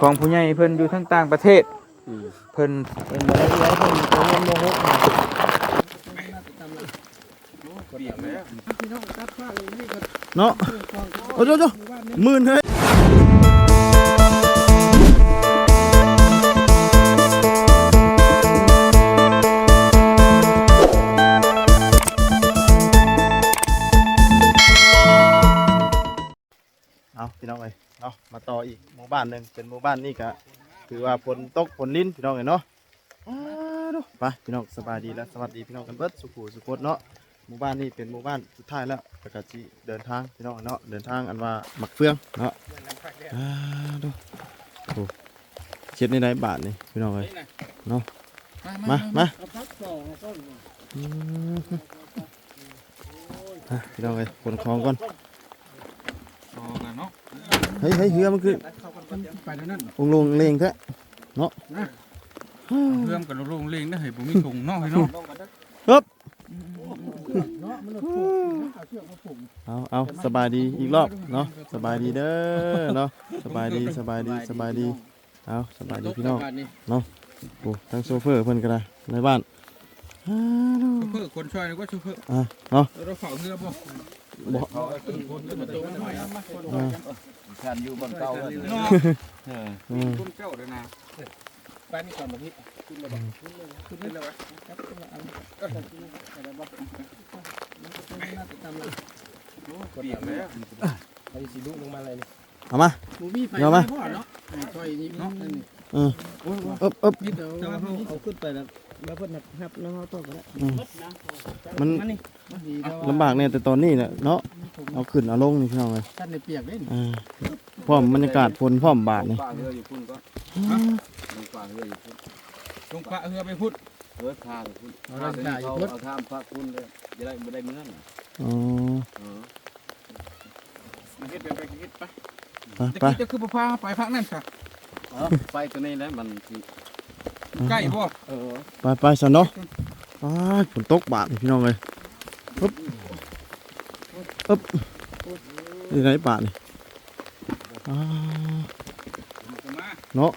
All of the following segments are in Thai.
ของผู้ใหญ่เพิ่นอยู่ทั้งต่างประเทศอืมเพิ่นเป็นบ่ได้เอื้อยเพิ่นตัวเงินโมหกมาเนาะโอ้โหโอ้โหหมื่นเฮ้ย มู่บ้านหนึ่งเป็นหมู่บ้านนี่ก็ถือว่าฝนตกฝนลิ้นพี่น้องเอ้ยเนาะอ้าวดูไปพี่น้องสบายดีและสวัสดีพี่น้องกันเบิดสุขุสุขดเนาะหมู่บ้านนี้เป็นหมู่บ้านสุดท้ายแล้วแล้วก็จิเดินทางพี่น้องเนาะเดินทางอันว่าหมักเฟืองเนาะอ่าดูโอ้เช็ดในไรบาทนี่พี่น้องเลยเนาะมามาอืมอะพี่น้องเลยขนของก่อนต่อกันเนาะเฮ้ยเฮ้ยเฮือมันคือ ไปแล้วนั่นองค์ลงเลงแท้เพิ่มกับโรงเลี้ยงได้ให้บ่มีถุงเนาะพี่น้องเอาเอาสบายดีอีกรอบเนาะสบายดีเด้อเนาะสบายดีสบายดีสบายดีเอาสบายดีพี่น้องโอ้ทั้งโซเฟอร์เพิ่นก็ได้ในบ้านอ่าดูเพื่อคนช่วยนึกว่าชูเพื่ออะเนาะเราเฝ้าเรือบ่ บ่ฉันอยู่บนเก่าเลยเนาะอืมคนเก่าเลยนะไปนี่ก่อนบ่พี่ขึ้นแล้วบ่ขึ้นแล้วบ่เปียกแล้วไปสิดุลงมาเลยนี่เอามาหมูมี่ไปเดี๋ยวมาพ่อเนาะช่วยนี่เนาะนั่นนี่อืมอึบอึบนี่เดี๋ยวแต่ว่าเอาขึ้นไปแล้ว แล้วเพิ่นหักหับแล้วเอาต่อก็ได้อืมมันมันดีแต่ว่าลำบากเนี่ยแต่ตอนนี้เนี่ยเนาะเอาขึ้นเอาลงนี่พี่น้องเลยท่านในเปียกเด้นอ่าพร้อมบรรยากาศฝนพร้อมบาทนี่ฝากเรืออยู่พุ่นก็ลงฝากเรืออยู่พุ่นลงปะเรือไปพุทธเรือข้างพุ่นเขาเอาข้ามพระพุ่นเลยจะได้ไม่ได้เมื่อนอ๋อเออมาเฮ็ดไปไปเฮ็ดไปไปตะไปกี้จะคือบ่พาไปพักนั่นซะเออไปตัวนี้แล้วมันสิ ใกล้บ่ไปไปสันเนาะอ้ยฝนตกบาทพี่น้องเลยอึบอึบนี่ไรบาทนี่เนาะ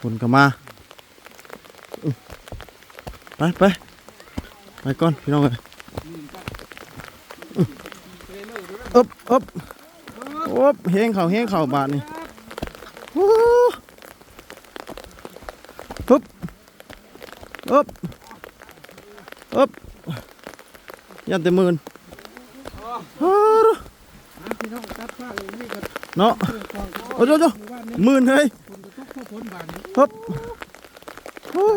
ฝนก็มาไปไปไปก่อนพี่น้องเลยอึบอึบอึบเฮงเข่าเฮงเข่าบาทนี่ฮู้ฮึบอึบอึบ ยันเต็มมือนฮ่าพี่น้องตัดผ้าเลยนี่ก็เนาะโอ้โหโอ้โหหมู่บ้านนี้หมื่นเฮ้ยคนจะต้องเข้าพ้นบ้านนี้ฮึบฮู้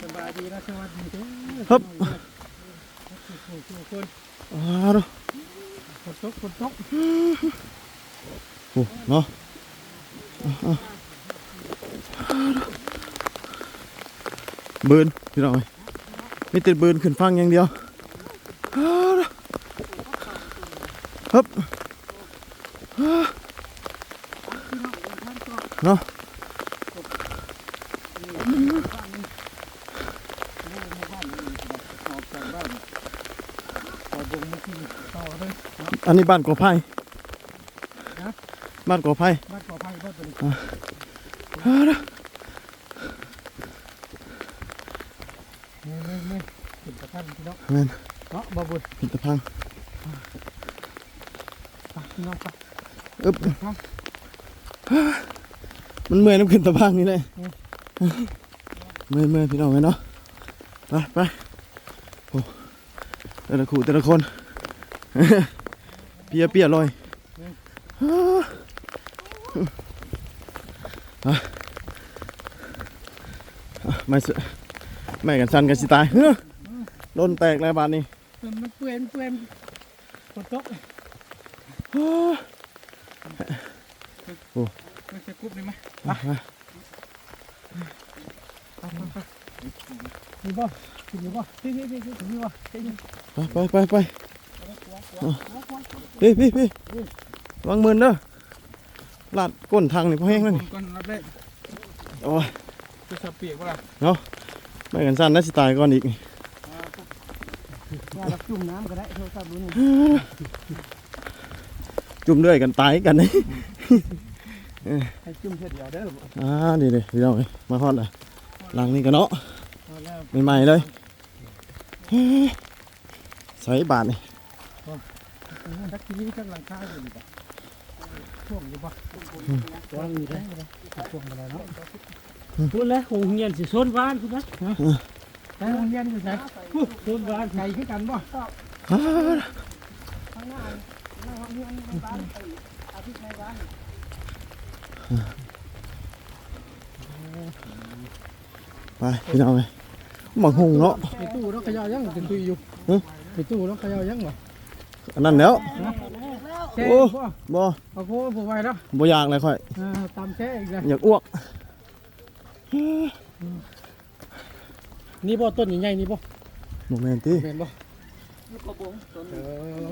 สบอฮึบคนอ้าวดูคนตกคนตกโอ้เนาะเบิร์นพี่น้องเอ้ย มีแต่เบิร์นขึ้นฟังอย่างเดียวอ้าวดูฮึบอ้าวเนาะออกจากบ้านขอบ่งมาที่ต่อเลยอันนี้บ้านกอไผ่บ้านกอไผ่บ้านขอภัยบ้านตัวนี้ อ้าวดู ไม่ไม่ไม่ถึงกระทั่งพี่น้อง แม่น เนาะบ่บุญ พิ ตพังไปนองไปอึบมันเมื่อยน้ำขึ้นตะพังนี่เลยเมื่อยเมื่อยพี่น้องเลยเนาะไปไปโอ้แต่ละคู่แต่ละคนเปียเปียลอยไม่สไม่กันสันกันสิตายเฮ้อโดนแตกแล้วบาดนี้ ปื่อยมันเปื่อยคนตกไม่ใช่กรุ๊ปนี่มั้ยอะมามีบ่กินอยู่บ่พี่พี่พี่ถึงอยู่บ่พี่พี่ไปไปไปไปพี่พี่พี่วางมือเด้อลาดก้นทางนี่พอแห้งแล้วนี่ก่อนรับได้โอ้ยจะสับเปียกบ่ล่ะไม่กันสั้นนะสิตายก่อนอีกนี่ว่าเรา จุ่มน้ำก็ได้โทรศัพท์ดูนี่จุ่มเรื่อยกันตายกันนี่ให้จุ่มเพื่อเดียวเด้ออ่าดีเลยพี่น้องเอ้ยมาฮอดเลยหลังนี้ก็เนาะเอาแล้วใหม่ๆเลยใส่บาทนี่ทักทีนี้กำลังค่าอยู่นี่ปะช่วงอยู่ปะวางอยู่ได้ช่วงอะไรเนาะพูดแล้วคงเงียนสิโซนบ้านพูดนะแต่ โรงเรียนอยู่ไหนโซนบ้านไกลขึ้นกันบ่อ่าไปพี่น้องเลยหมักหงเนาะในตู้เนาะขยายังเป็นตุยอยู่หึในตู้เนาะขยายังบ่อันนั้นแล้วแช่โอ้บ่บ่เอาโค้ผมไว้แล้วบ่อยากเลยค่อยอ่าตามแช่อีกแล้วอยากอ้วก นี่บ่ต้นใหญ่ๆนี่บ่โมเมนต์ที่เป็นบ่ลูกกระบงต้นเออ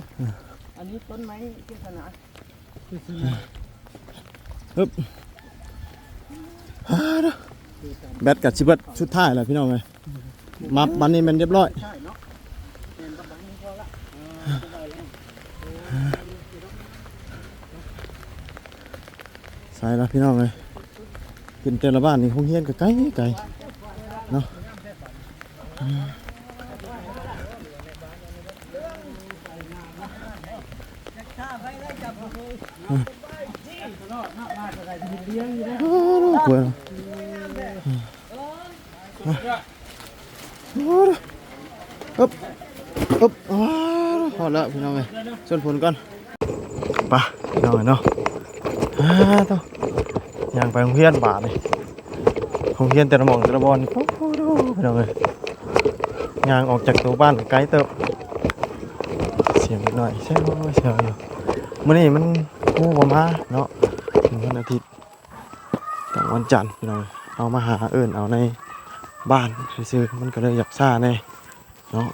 อันนี้ต้นไม้เจษณาคือสิแบตกับชิเบิตชุดท้ายแล้วพี่น้องเลยมับมันนี่มันเรียบร้อยใช่เนาะเห็นกำลังนี้พอละใส่แล้วพี่น้องเลยกินแต่ละบ้านนี่คงเฮียนก็ไกลไกลเนาะอ้าว กลัวอึบอึบอ้าวพอแล้วพี่น้องเลยส่วนผลก่อนไปพี่น้องเลยเนาะอ้าต้องย่างไปโรงเรียนบาทเลยโรงเรียนแต่ละหมองแต่ละบอลโอ้โหดูไปเอาเลย ยางออกจากตัวบ้านไกลเติบเสียงหน่อยเสียงเสียงอยู่มื่อนี้มันงูบ่มาเนาะถึงวันอาทิตย์แต่วันจันทร์พี่น้องเอามาหาเอิญเอาในบ้านซื้อมันก็เลยอยากซ่าแน่เนาะ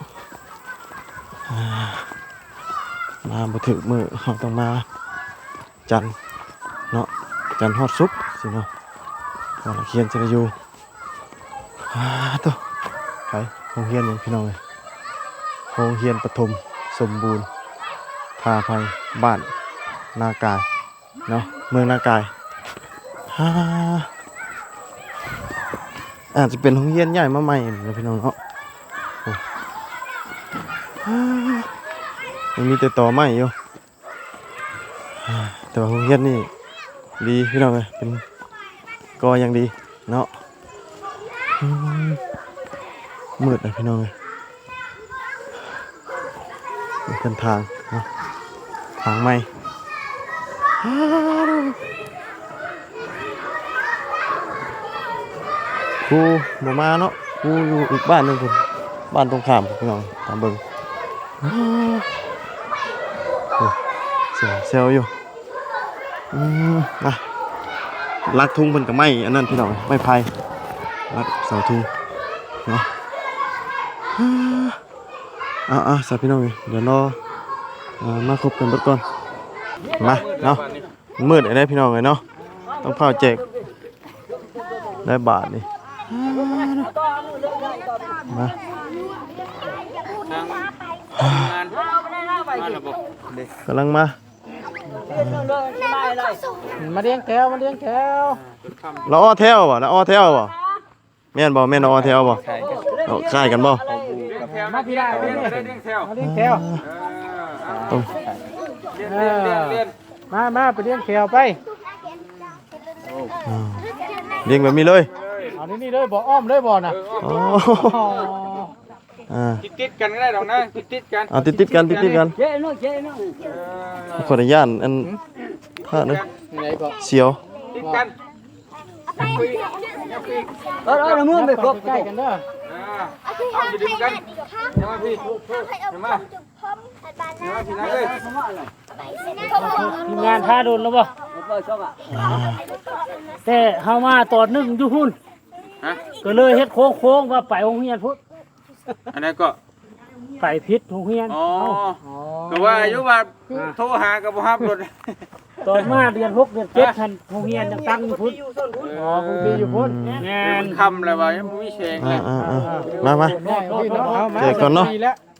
มาบ่ถึงมือเราต้องมาจันทร์เนาะจันทร์ฮอดซุกสิเนาะวันเคียนจะอยู่อ่าตัว โรงเรียนหยังพี่น้องเลยโรงเรียนปฐมสมบูรณ์พาภัยบ้านนากายเนาะเมืองนากายฮ่าอาจจะเป็นโรงเรียนใหญ่มาใหม่นะพี่น้องเนาะโอ้ฮ่ายังมีแต่ต่อไม้อยู่อ่แต่ว่าโรงเรียนนี่ดีพี่น้องเลยเป็นกอยังดีเนาะ มืดนะพี่น้องเลยเป็นทางนะทางไม่กูหมมาเนาะกูอยู่อีกบ้านหนึ่งคุณบ้านตรงข้ามพี่น้องตามเบิงอ้าวโอ้เสียเซลอยู่อืมอะลักทุ่งเพิ่นกับไม้อันนั้นพี่น้องไม้ไผ่ลักเสาทุ่งเนาะ อ่าอ่าสาพี่น้องเอ้ยเดี๋ยวรออ่ามาคบกันเบิดก่อนมาเนาะมืดไอ้ได้พี่น้องเลยเนาะต้องเผาแจกได้บาทนี่มาทางงานมาระบบกำลังมา มาเลี้ยงแถวมาเลี้ยงแถวเราอ้อแถวบ่เราอ้อแถวบ่แม่นบ่แม่นอ้อแถวบ่เอาคล้ายกันบ่ มาพี่ได้เรีมายนเลี้ยงเรียนแถวมาเลี้ยงแถวต้องเรียนเรียนเรียนมามาไปเลี้ยงแถวไปอ่าเลี้ยงแบบนี้เลยเอานี่นี่เลยบ่อ้อมเลยบ่น่ะอ๋ออ๋ออ่าติดติดกันก็ได้ดอกนะติดติดกันเอาติดติดๆกันติดติดๆกันเจ๊เนาะเจ๊เนาะขออนุญาตอันพลาดเลยไหนบ่เสียวติดกันเออเออมือไปครบใกล้กันเด้อ เอาไปดึงกันเดี๋ยวมาพี่เดี๋ยวมาเดี๋ยวมาพี่นะเอ้ยทีมงานท่าโดนแล้วบ่แต่เฮามาตอนนึงอยู่พุ่นฮะก็เลยเฮ็ดโค้งๆว่าไปโรงเรียนพุ่นอันนั้นก็ไปพิษโรงเรียนอ๋อเอ้าก็ว่าอายุว่าโทรหากับบ่ฮับรถ ตอนมาเดือนหกเดือนเจ็ดทันโรงเรียนยังตั้งอยู่พุ่นอ๋อคุณพี่อยู่พุ่นแม่มันนคำเลยว่ายังบ่มีแสงเลอ่ายอ่าอ่ามามาได้พี่น้องเอามาเจอก่อนเนาะดีแล้วอ่า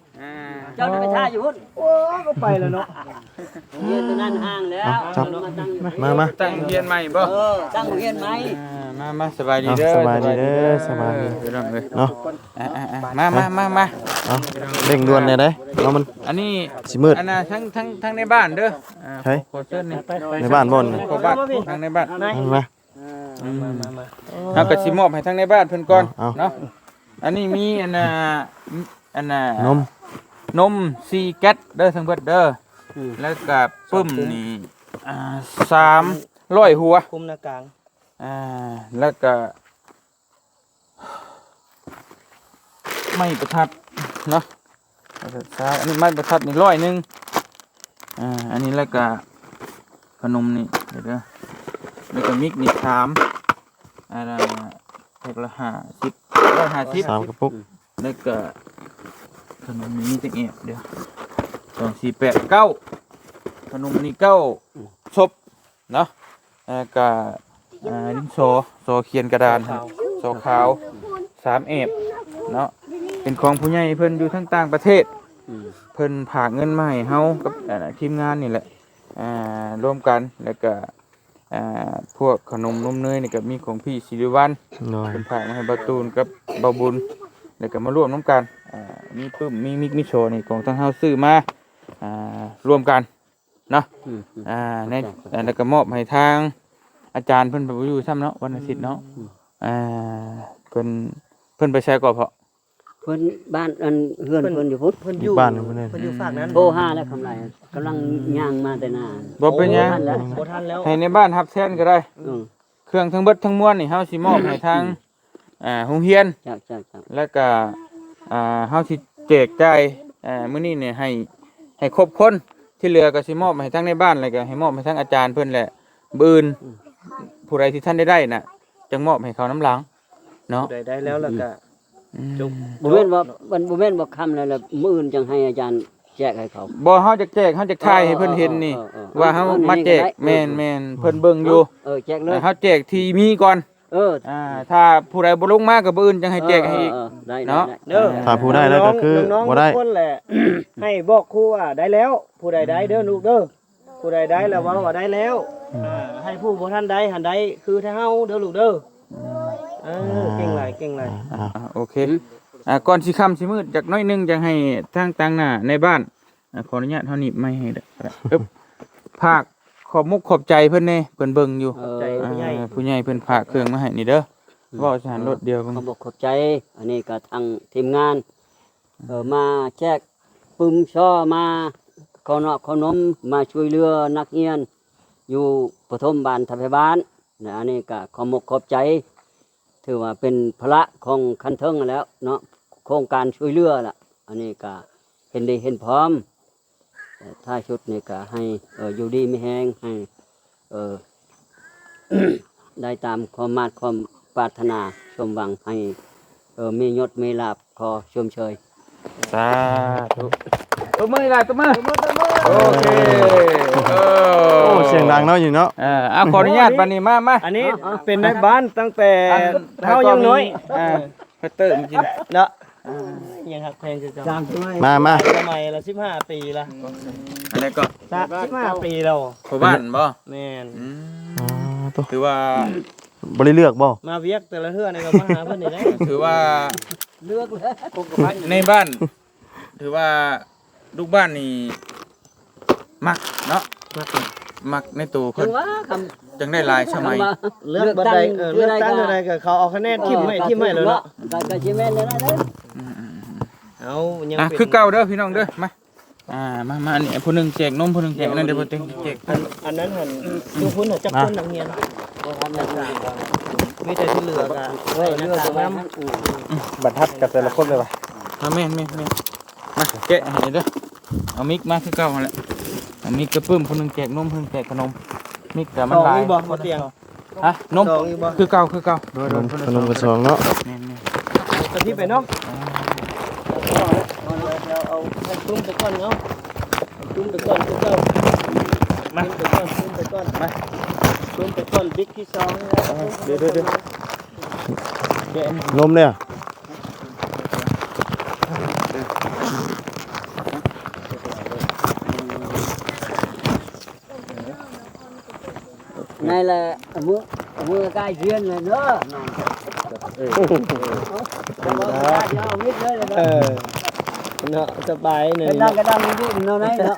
เจ้าจะไปท่าอยู่พุ่นโอ้ก็ไปแล้วเนาะเรียนตัวนั้นห่างแล้วจับ มาตั้งอยู่มามาตั้งเฮียนใหม่บ่เออตั้งเรียนไหมมามาสบายดีเอาเด้อสบายดีเด้อสบายดีเรื่องเลยเนาะมามามามาเอาเร่งด่วนเลยเด้เนาะมันอันนี้สิมืดอันน่ะทั้งทั้งทั้งในบ้านเด้ออ่าใช่ขอเชิญนี่ในบ้านบ่นขอบ้านทั้งในบ้านมาเอาก็สิมอบให้ทั้งในบ้านเพิ่นก่อนเอา เนาะอันนี้มีอันน่ะอันน่ะนม นมซีแก๊สเด้อทั้งเบิดเด้ออแล้วก็ปึ้มนี่อ่าสามร้อยหัว คุมหน้ากลางอ่าแล้วก็ ไม่ประทัดเนาะแล้วก็ซ้ายอันนี้ไม่ประทัดนี่ร้อยหนึ่งอ่าอันนี้แล้วก็ขนมนี่เดี๋ยวเด้อแล้วก็มิกนี่สามอะไรแพ็คละห้าสิบร้อยห้าสิบสามกระปุกแล้วก็ ขนมนี้มีจังเอียเดี๋ยวสองสี่แปดเก้าขนมนี้เก้าศพเนาะแล้วก็อ่าดินโซโซเขียนกระดานครับโซขาวสามเอฟเนาะเป็นของผู้ใหญ่เพิ่นอยู่ทั้งต่างประเทศเพิ่นผากเงินมาให้เฮากับอ่าทีมงานนี่แหละอ่าร่วมกันแล้วก็อ่าพวกขนมนมเนยนี่ก็มีของพี่สิริวัลหน่อยเป็นผากมาให้บาตูนกับเบาบุญแล้วก็มาร่วมน้ำกันอ่า มีปึ้มมีมิกมีโชว์นี่ของทางเฮาซื้อมาอ่ารวมกันเนาะอ่าในอ่าแล้วก็มอบให้ทางอาจารย์เพิ่นไปอยู่ซ้ำเนาะวันอาทิตย์เนาะอ่าเพิ่นเพิ่นไปใช้ก่อนเพาะเพิ่นบ้านอันเฮือนเพิ่นอยู่พุ่นเพิ่นออยู่ยู่บ้านเพิ่นเด้เพิ่นอยู่ฝากนั้นโทรหาแล้วคำไรกำลังย่างมาแต่หน้าบ่เป็นหยังโอ้ทันแล้วบ่ทันแล้วให้ในบ้านรับแทนก็ได้อืมเครื่องทั้งเบิดทั้งมวลนี่เฮาสิมอบให้ทางอ่าโรงเรียนจักจักจักแล้วก็ อ่าเฮาสิแจกจ่ายอ่ามื้อนี้เนี่ยให้ให้ครบคนที่เหลือก็สิมอบให้ทั้งในบ้านแล้วก็ให้มอบให้ทั้งอาจารย์เพิ่นแหละบืนผู้ใดที่ท่านได้ได้น่ะจังมอบให้เขาน้ำหลังเนาะได้ได้แล้วแล้วก็อืมจบบ่แม่นว่าบ่บ่แม่นว่าคำแล้วแล้วมื้ออื่นจังให้อาจารย์แจกให้เขาบ่เฮาจะแจกเฮาจะถ่ายให้เพิ่นเห็นนี่ออเออว่าเฮามาแจกแม่นแม่นเพิ่นเบิ่งอยู่เออแจกเลยเฮาแจกที่มีก่อน เอออ่าถ้าผู้ใดบ่ลงมาก็บ่อื่นจังให้แจกให้อีก เออได้เนาะ ได้ เด้อถ้าผู้ได้แล้วก็คือน้องๆบ่ได้ ทุกคนแหละ ให้บอกครูว่าได้แล้ว ผู้ใดได้เด้อลูกเด้อผู้ใดได้แล้วว่าว่าได้แล้วอ่าให้ผู้บ่ทันได้หันได้คือถ้าเฮาเด้อลูกเด้อเออเก่งหลายเก่งหลายอ่า อ่าโอเคอ่าก่อนสิค่ำสิมืดจักหน้อยหนึงจังให้ทางต่างหน้าในบ้านอ่าขออนุญาตเฮานี่ไม่ให้เด้ออึ๊บภาค ขอบมุกขอบใจเพิ่นแน่เพิ่นเบิ่งอยู่เออ ใจผู้ใหญ่ อ่าผู้ใหญ่เพิ่นฝากเครื่องมาให้นี่เด้อเว้าสถานรถเดียวเพิ่นเขาบอกขอบใจ อันนี้ก็ทางทีมงานเออมาแจกปึมช่อมาขอนอกขนมมาช่วยเหลือนักเรียน อยู่ปฐมบาลทัพบาลนะอันนี้ก็ขอมกขอบใจ ถือว่าเป็นพระของคันเทิงแล้วเนาะโครงการช่วยเหลือล่ะ อันนี้ก็เห็นดีเห็นพร้อม แต่ถ้าชุดนี้ก็ให้เอออยู่ดีไม่แห้งให้เออได้ตามความมาตรความปรารถนาสมหวังให้เออมียศมีลาบขอชมเชยสาธุตัวมือล่ะตัวมือโอเคเออโอ้เสียงดังเนาะอยู่เนาะเอ่าขออนุญาตบัดนี้มามาอันนี้เป็นในบ้านตั้งแต่อันเฮายังน้อยอ่าเพิ่นเติมกินเนาะ ยังหักแพงจะจังมามาสมัยละ15ปีละอะไรก็15ปีแล้วผู้บ้านบ่แม่นอืมอ๋อตัวถือว่าบ่ได้เลือกบ่มาเวียกแต่ละเทื่อนี่ก็มาหาเพิ่นนี่แหละถือว่าเลือกแล้วในบ้าน ถือว่าลูกบ้านนี่มักเนาะมักในตัวถึเพิ่นงว่าคจังได้หลายำสมัยคำว่าเลือกบันไดเออเลือกตั้งบันไดก็เขาเอาคะแนนทิมให้ทิมให้แล้วเนาะก็ก็สิแม่นแล้วนะ เด้อเอายังอะเป็นคือเก่าเด้อพี่น้องเด้อมาอ่ามามาอันนี้ผู้หนึงแจกนมผู้หนึงแจกนั่นเดี๋ยวผู้หนึงแจกอันอันนั้นหันดูพุ่นน่ะจับคนนักเรียนบ่ทันได้สร้างมีแต่ที่เหลือก็เฮ้ยเลือกตรงนั้นบรรทัดกับแต่ละคนเลยว่ะมาแม่นแม่นแม่นมาแกะให้เด้อเอามิกมาคือเก่าหั่นแหละเอามิกกระปึ้มผู้หนึงแจกนมผู้หนึงแจกขนมมิกแต่มันสองหลายอีบ่บ่เตียงฮะนมสองอีบ่คือเก่าคือเก่าโดยขโดนยมคนขละนมกระซองเนาะแม่นแม่นตะที่ไปเนาะ ตุ้มไปก่อนเนาะตุ้มไปก่อนเจ้ามาตุ้มไปก่อนตุ้มไปก่อนมาตุ้มไปก่อนบิ๊กที่สองเดี๋ยวเดี๋ยวเดี๋ยวนมเนี่ยนี่แหละมือมือกายเยือนเลยเนาะเออเออ เนาะสบายนี่ cái đang cái đang đi nó này đó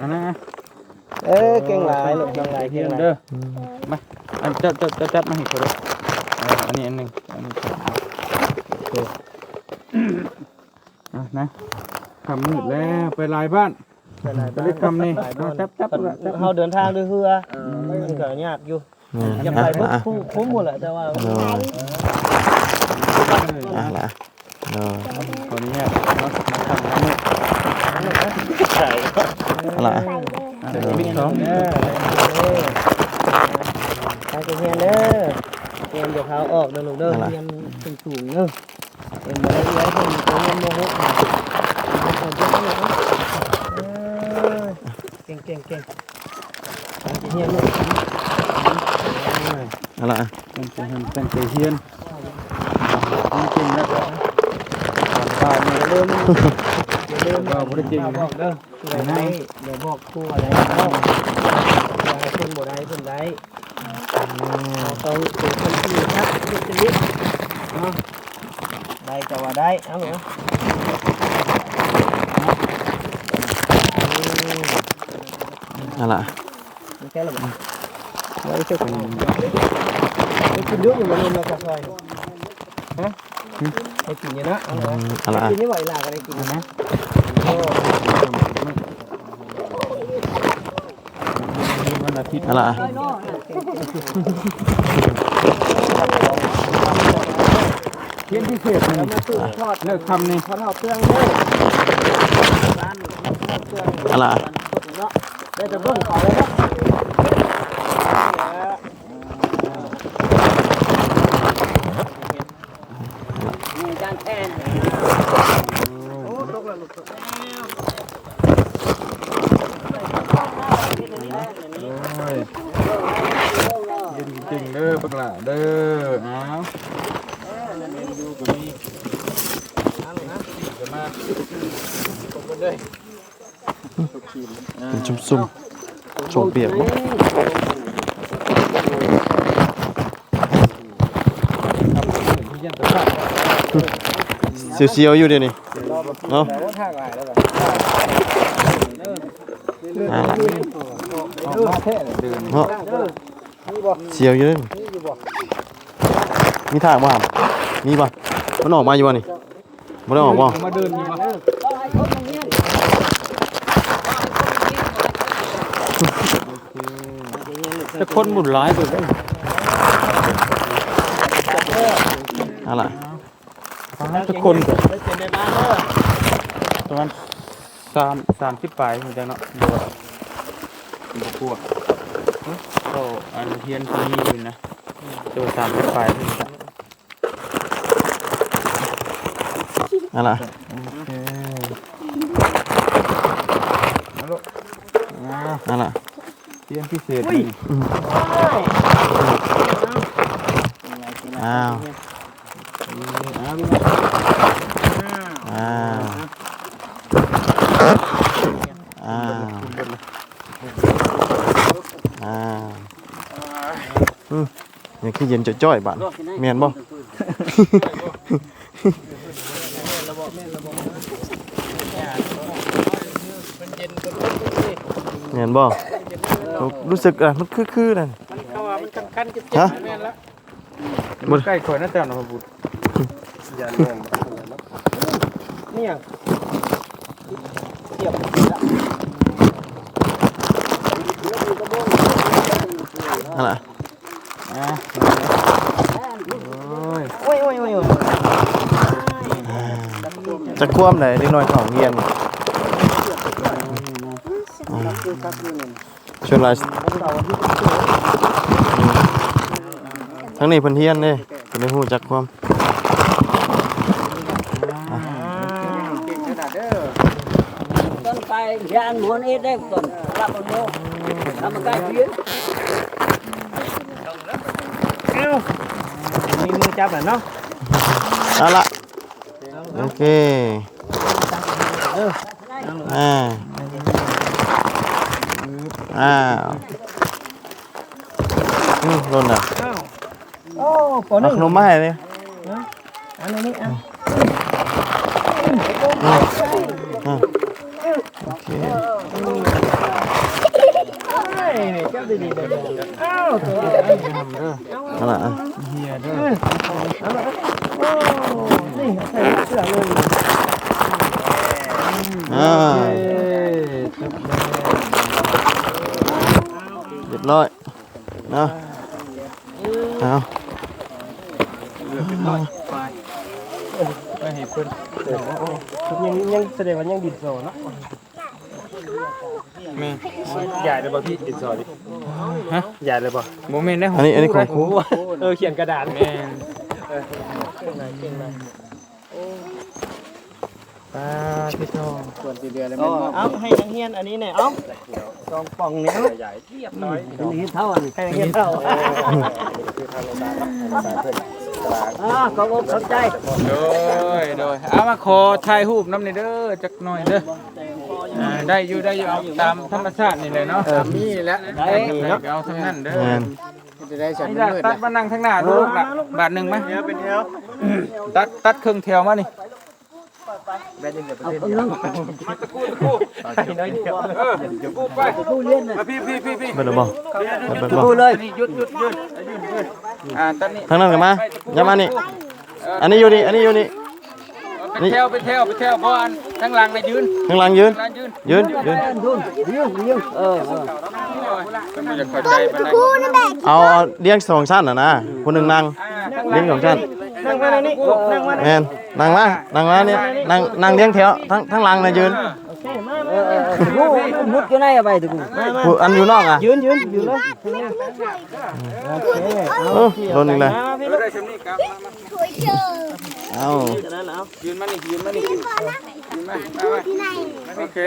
อันนั้นนะเออเก่งหลายลูกเก่งหลายเฮีเก่ยงนหลายเด้อมาอันจะจะจะจัดมาให้เขาด้วยเอออันนี้อันหนึ่งอันนี้สองโอเคอะนะคำมืดแล้วไปหลายบ้านไปหลายไปบ้านเล็กคำนี่หลายบ้านจับจับจับจับเฮาเดินทางด้วยเรือมันก็ยากอยู่ยังไปบ่คุ้มคุ้มหมดแหละแต่ว่าโดยอะละโดยขออนุญาตเนาะมาทำน้ำมืดใส่อาละอะเดี๋ยวมีสองเด้อไปเรียนเด้อเรียนเดี๋ยวเขาออกเด้อลูกเด้อเรียนสูงๆเด้อเรียนบ่ได้เรียนเพิ่นเรียนโมหกนะเออเก่งเก่งเก่งไปเรียนลูกเอาละตั้งใจทำตั้งใจเฮียนจริงๆแล้ว ตายมาเริ่มอย่าลืมว่าบ่ได้จริงบอกเด้อผู้ใดได้เดี๋ยวบอกผู้อะไรเนาะอย่าให้เพิ่นบ่ได้เพิ่นได้เราต้องเป็นคนที่มีทักษะชีวิตเนาะได้ก็ว่าได้เอาเหรอเอาละไม่ใช่หรอกไว้เชื่อคนไปกินด้วยอยู่บนนมเราจะซอยฮะ ไปกินเยอะนะเอาเหรอเอาละกินนี่ไหวหลาก็ได้กินนะโอ้วันอาทิตย์เอาละเฮียนพิเศษนี่มาสู่ทอดเลิกคำนี่ทอดเอาเครื่องเด้อร้านทอดเครื่องเอาละเนาะได้แต่เบิ่งเขาเลยเนาะ Nhìn chan ten โอ้ตกแล้วลูก โอ้ ยเย็นจริงๆเด้อปักหละเด้อเอาอยู่กับนี่จะมาผมก็ได้เป็นชุ่มซุ่มๆชมเปียกบ่ที่ยันตะขาบเสียวๆอยู่เดี๋ยวนี้เนาะ มาแท้เลยเดินเนาะเสียวอยู่เด้อมีทางบ่ครับมีบ่มันออกมาอยู่บ่นี่บ่ได้ออกบ่มาเดินอยู่มาแต่คนหมุนร้ายตัวได้อาละทุกคนได้เป็นในบ้านเด้อประมาณสามสามสิบปลายเหมือนกันเนาะ เดี๋ยวเป็นพวกก็อันเทียนตัวนี้อยู่นะตัวสามสิบปลายนี่จ้ะเอาละโอเคเอาลูกอ่าเอาละเทียนพิเศษนี่อ้าวอ่าลูก อ้าวอ้าวอ้าวอืมยัง คือเย็นจ้อยๆบาดแม่นบ่แม่นบ่รู้สึกอะมันคือๆนั่นเข้ามามันคันๆเจ็บฮะๆแม่นละมันใกล้ข่อยนะแต่นะบุตรเนี่ยเกี่ยวนั่นล่ะ อ่าโอ้ย โอ้ยโอ้ยโอ้ยโอ้ย จะคว่ำไหนเด็กน้อยเขาเรียนชวนหลายทั้งนี้เพิ่นเฮียนเด้เพิ่นได้ฮู้จักความ Con phải gian muốn ít đấy còn là con mô Là một cái chuyến มีมือจับอะเนาะเอาละ โอเคอ่าอ้าอืมร่นอะอ้าวโอ้ปอหเอานึ่งขนมมาให้เลยอันนี้อะโอเคเฮ้ยเจ้าดีๆเด้ออ้าวตัวนี้นั่นแหละอะ เฮียเด้อ โอ้นี่ใส่เสื้อเลย อ่า เอ้ยจบแล้ว เรียบร้อยเนาะเอาไปให้เพิ่นยังยังแสดงว่ายังดิดโซเนาะแม่ใหญ่เลยป่ะพี่ดิดโซดิฮะใหญ่เลยป่ะบ่แม่นได้ขอันนี้อันนี้ของครูเออเขียนกระดาษแม่นปาพี่น้องส่วนสีเดือนเลยเอาให้นักเรียนอันนี้เนี่ยเอา สองป่องเนี้ยใหญ่เรียบร้อยอันนี้เท่าอันนี้ให้นักเรียนเท่าอ่าขอบอกเข้าใจโดยโดยเอามาขอถ่ายรูปน้ำในเด้อจักหน่อยเด้ออ่าได้อยู่ได้อยู่เอาตามธรรมชาตินี่เลยเนาะมีแล้วได้เอาทั้งนั้นเด้อแม่นนี่ล่ะตัดมานั่งข้างหน้าดูลูกล่ะบาทหนึ่งไหมเดี๋ยวเป็นแถวตัดตัดครึ่งแถวมานี่ แบนยังเอาเอาเรื่องมาตะกูตะกูให้น้อยเดียวเออตะกูไปผู้เรียนน่ะมาพี่พี่พี่พี่เบิดแล้วบ่เบิดบ่ผู้เลยหยุดหยุดหยุดหยุดหยุดอ่าตัดนี่ทางนั้นกันมาอย่ามานี่อันนี้อยู่นี่อันนี้อยู่นี่ไปเที่ยวไปเที่ยวไปเที่ยวเพราะอันทั้งหลังในยืนข้งหลังยืนยืนยืนยืนทุนเรื่องเอเอเอาเลี้ยงสองชั้นน่ะนะคนหนึ่งนั่ง ลี้ยงสองชั้นนั่งมาในนี้นั่งมาในแม่นนั่งมานั่งมาเนี่ยนั่งนั่งเลี้ยงแถวทั้งทั้งหลังน่ะยืนโอเคมาเออเออผู้มุดอยู่ในอะไรตุกูผู้อันอยู่นอกอะยืนยืนยืนเลยโอเคเออโดนอีกเลยมาพี่เอลูอกได้ชำนี่ครับมามาสวยเจอเอาจะนั้นเอายืนมานี่ยืนมานี่ยืนมามามาที่ไหนโอเค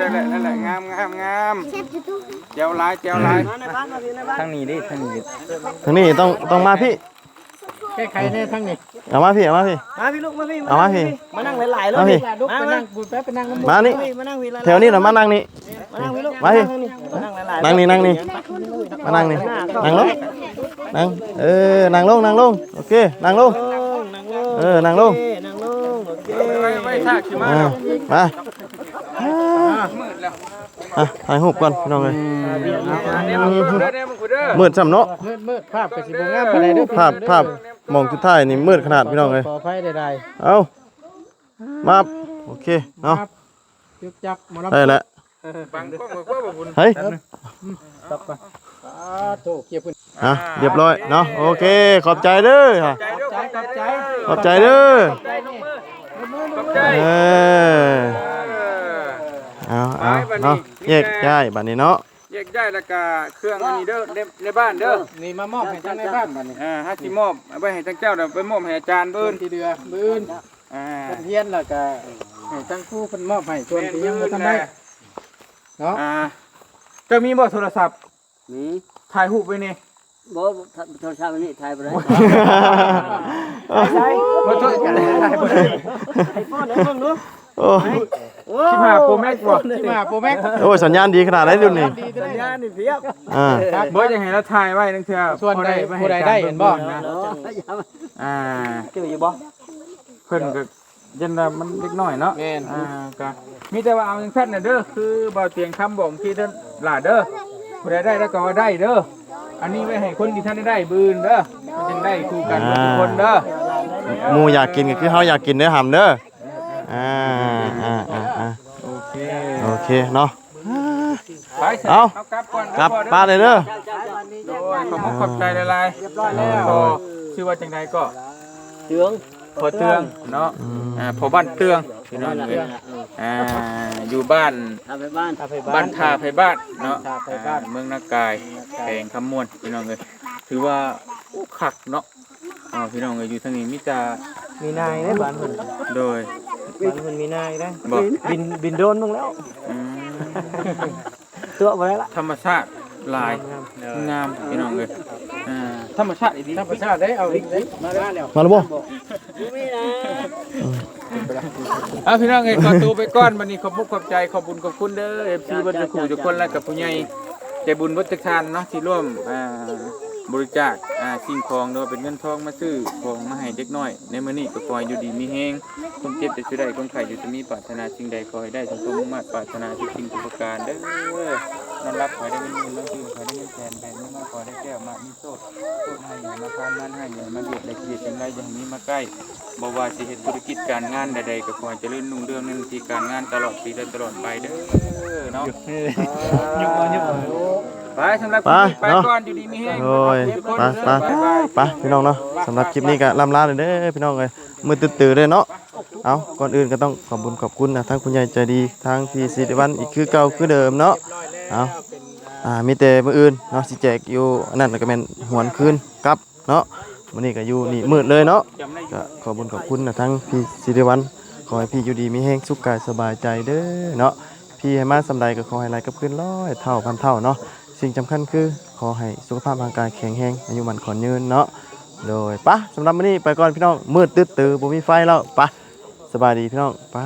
นั่นแหละนั่นแหละงามงามงามเชฟจะตู้เจียวลายเจียวลายมาในบ้านมาพี่ในบ้านทางนี้ดิทางนี้ดิทางนี้ต้องต้องมาพี่ แก้ไขในทั้งนี้เอามาพี่เอามาพี่ มาพี่ลูกมาพี่เอามาพี่มานั่งหลายๆเลยมาพี่ลูกไปนั่งบุญแป๊บไปนั่งมานี่มานั่งพี่หลายๆแถวนี้น่ะมานั่งนี่มานั่งพี่ลูกมาพี่มานั่งหลายๆนั่งนี่นั่งนี่มานั่งนี่นั่งลงนั่งเออนั่งลงนั่งลงโอเคนั่งลงนั่งลงเออนั่งลงโอเคนั่งลงโอเคไม่ไม่ทราบชิมาอ่าเนาะมามืดแล้ว อะถ่ายรูปก่อนพี่น้องเอ้ยมืดซ้ำเนาะมืดมืดภาพกระสิบงามอะไรด้อภาพภาพมองสุดท้ายนี่มืดขนาดพี่น้องเลยขอไฟใดเอามาโอเคเนาะๆยึกยักหมอลำได้แล้วบังกล้องกับกล้องบ่บุญเฮ้ยตบก่อนสาธุเกียร์พื้นอะเรียบร้อยเนาะโอเค ขอบใจเด้อค่ะใจเด้อขอบใจขอบใจเด้อใจน้องมือขอบใจเออเอาเอาเนาะ แยกย้ายบัดนี้เนาะแยกย้ายแล้วก็เครื่องอันนี้เด้อในในบ้านเด้อนี่มามอบให้ทางในบ้านบัดนี้อ่าฮัสิมอบเอาไปให้ทั้งเจ้าเดี๋ยวไปมอบให้อาจารย์เบิ่นที่เดือบื้นอ่าเพิ่นเฮียนแล้วก็ให้ทั้งผู้เพิ่นมอบให้ส่วนที่ยังบ่ทันได้เนาะอ่าเจะมีบ่โทรศัพท์นี่ถ่ายรูปไว้นี่บ่โทรศัพท์นี่ถ่ายบ่ได้ใช่บ่โทรกันได้ถ่ายบ่ได้ไอโฟนเด้อเบิ่งดูโอ้ สิบห้า Pro Max บ่ที่มาโปรแม็กโอ้ยสัญญาณดีขนาดไหนรุ่นนี้สัญญาณนี่เพียบอ่าบ่จะให้เราถ่ายไว้นั่นคือส่วนใดพอผู้ใดได้เห็นบ่นะเนาะอย่ามาอ่าเจออยู่บ่เพิ่นก็ยันว่ามันเล็กน้อยเนาะแม่นอ่าก็มีแต่ว่าเอาจังซั่นน่ะเด้อคือบ่เตียงคำบอกที่ท่านหลาเด้อผู้ใดได้แล้วก็ว่าได้เด้ออันนี้ไว้ให้คนที่ท่านได้ได้บืนเด้อมันจึงได้คู่กันทุกคนเด้อหมูอยากกินก็คือเฮาอยากกินเด้อหำเด้ออ่าอ่าอ่าอ่าโอเคโอ เคเนาะไปสร็จเอากลับก่อนกลับพ่อเด้อป้านเลยเด้อโดยขอบคุณขอบใจหลายๆเรียบร้อยแล้วก็ชื่อว่าจังไดก็เตืองพอเตืองเนาะอ่าพอบ้านเตืองพี่น้องเอ้ยอ่าอยู่บ้านทำไปบ้านถ้าไปบ้าบ้านนทาไผบ้านเนาะทาไผบ้านอ่เมืองนากายแขวงคำมวนพี่น้องเอ้ยถือว่าโอ้คักเนาะอ่าพี่น้องเอ้ยอยู่ทางนี้มิตามีนายได้บ้านเพิ่นโดย บ้านเพิ่นมีนายได้บอกบินบินโดนบ้างแล้วอืมตัวบ่ได้ละธรรมชาติหลายงามพี่น้องเอ้ยอ่าธรรมชาติอีดีธรรมชาติได้เอาอีกได้มาแล้วมาแล้วบ่อะพี่น้องเอ้ยขอตัวไปก่อนวันนี้ขอบคุณขอบใจขอบบุญขอบคุณเด้อ FC เบัดทุกคู่ทุกคนและกับผู้ใหญ่ใจบุญวัฒทานเนาะที่ร่วมอ่า บริจาคอ่าสิ่งของโดยเป็นเงินทองมาซื้อของมาให้เด็กน้อย ในมื้อนี้ก็ขอให้อยู่ดีมีแฮงคนเจ็บแต่ช่วยได้คนไข้อยู่จะมีปรารถนาสิ่งใดขอให้ได้สมความมุ่งมั่นปรารถนาทุกสิ่งทุกประการเด้อนอนรับขอให้ได้เงินหมื่นน้องตื่นขอให้ได้เงินแสนแผ่นไม่มาขอให้ได้แก้วมามีโชคโชคให้อย่ามาพานนั่นให้อย่ามาเบียดและเกลียดจังไรอย่าให้มีมาใกล้บ่ว่าสิเฮ็ดธุรกิจการงานใดๆก็ขอให้เจริญรุ่งเรืองในหน้าที่การงานตลอดปีและตลอดไปเด้อเนาะยุบมายุบมา ไปสำหรับไปไปเนาะ ก่อนอยู่ดีมีแฮงโอ้ยทุกคนไปไปไปพี่น้องเนาะสำหรับคลิปนี้ก็ลำลาเลยเด้อพี่น้องเลยมือตื่นๆเลยเนาะเอาก่อนอื่นก็ต้องขอบคุญขอบคุณนะทั้งคุณยายใจดีทั้งพี่สิริวัลอีกคือเก่าคือเดิมเนาะเอาอ่ามีแต่มื้ออื่นเนาะสิแจกอยู่อันนั้นก็แม่นหวนคืนกลับเนาะวันนี้ก็อยู่นี่มืดเลยเนาะจำได้อยู่ก็ขอบคุญขอบคุณนะทั้งพี่สิริวัลขอให้พี่อยู่ดีมีแห้งสุขกายสบายใจเด้อเนาะพี่ให้มาสำใดก็ขอให้ไหลกับคืนร้อยเท่าพันเท่าเนาะ สิ่งสำคัญคือขอให้สุขภาพร่างกายแข็งแรงอายุมันขอนยืนเนาะโดยปะสำหรับวันนี้ไปก่อนพี่น้องมืดตึ๊ดตือบ่มีไฟแล้วปะสบายดีพี่น้องไป